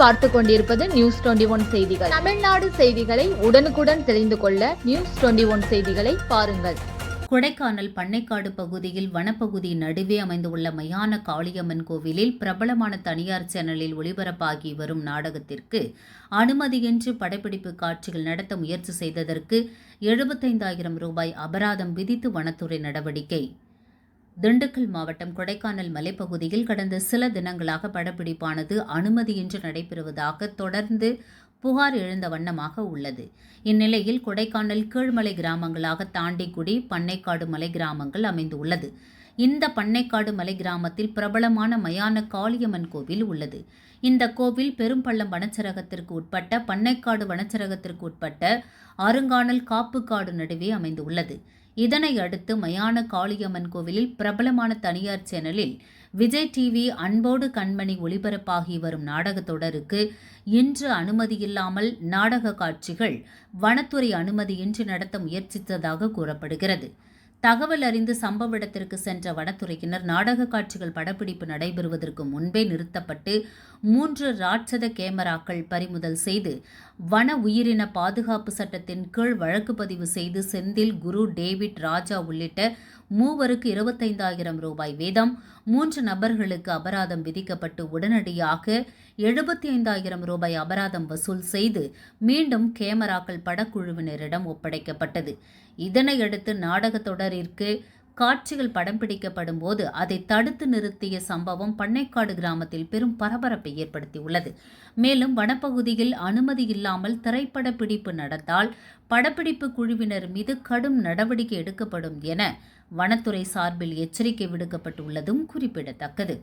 பார்த்து கொண்டிருப்பது news twenty one செய்திகள். தமிழ்நாடு செய்திகளை உடனுக்குடன் தெரிந்து கொள்ள நியூஸ் டுவெண்டி ஒன் செய்திகளை பாருங்கள். கொடைக்கானல் பண்ணைக்காடு பகுதியில் வனப்பகுதி நடுவே அமைந்துள்ள மயான காளியம்மன் கோவிலில் பிரபலமான தனியார் சேனலில் ஒளிபரப்பாகி வரும் நாடகத்திற்கு அனுமதியின்றி படப்பிடிப்பு காட்சிகள் நடத்த முயற்சி செய்ததற்கு எழுபத்தைந்தாயிரம் ரூபாய் அபராதம் விதித்து வனத்துறை நடவடிக்கை. திண்டுக்கல் மாவட்டம் கொடைக்கானல் மலைப்பகுதியில் கடந்த சில தினங்களாக படப்பிடிப்பானது அனுமதியின்றி நடைபெறுவதாக தொடர்ந்து புகார் எழுந்த வண்ணமாக உள்ளது. இந்நிலையில் கொடைக்கானல் கீழ்மலை கிராமங்களாக தாண்டிக்குடி பண்ணைக்காடு மலை கிராமங்கள் அமைந்துள்ளது. இந்த பண்ணைக்காடு மலை கிராமத்தில் பிரபலமான மயான காளியம்மன் கோவில் உள்ளது. இந்த கோவில் பெரும்பள்ளம் வனச்சரகத்திற்கு உட்பட்ட பண்ணைக்காடு வனச்சரகத்திற்கு உட்பட்ட அருங்கானல் காப்புக்காடு நடுவே அமைந்துள்ளது. இதனை அடுத்து மயான காளியம்மன் கோவிலில் பிரபலமான தனியார் சேனலில் விஜய் டிவி அன்போடு கண்மணி ஒளிபரப்பாகி வரும் நாடகத் தொடருக்கு இன்று அனுமதியில்லாமல் நாடக காட்சிகள் வனத்துறை அனுமதியின்றி நடத்த முயற்சித்ததாக கூறப்படுகிறது. தகவல் அறிந்து சம்பவ இடத்திற்கு சென்ற வனத்துறையினர் நாடக காட்சிகள் படப்பிடிப்பு நடைபெறுவதற்கு முன்பே நிறுத்தப்பட்டு மூன்று ராட்சத கேமராக்கள் பறிமுதல் செய்து வன உயிரின பாதுகாப்பு சட்டத்தின் கீழ் வழக்கு பதிவு செய்து செந்தில் குரு டேவிட் ராஜா உள்ளிட்ட மூவருக்கு இருபத்தைந்தாயிரம் ரூபாய் வீதம் மூன்று நபர்களுக்கு அபராதம் விதிக்கப்பட்டு உடனடியாக எழுபத்தி ஐந்தாயிரம் ரூபாய் அபராதம் வசூல் செய்து மீண்டும் கேமராக்கள் படக்குழுவினரிடம் ஒப்படைக்கப்பட்டது. இதனையடுத்து நாடகத்தொடர் தொடரிற்கு காட்சிகள் படம் பிடிக்கப்படும் போது அதை தடுத்து நிறுத்திய சம்பவம் பண்ணைக்காடு கிராமத்தில் பெரும் பரபரப்பை ஏற்படுத்தியுள்ளது. மேலும் வனப்பகுதியில் அனுமதி இல்லாமல் திரைப்பட பிடிப்பு நடந்தால் படப்பிடிப்பு குழுவினர் மீது கடும் நடவடிக்கை எடுக்கப்படும் என வனத்துறை சார்பில் எச்சரிக்கை விடுக்கப்பட்டுள்ளதும் குறிப்பிடத்தக்கது.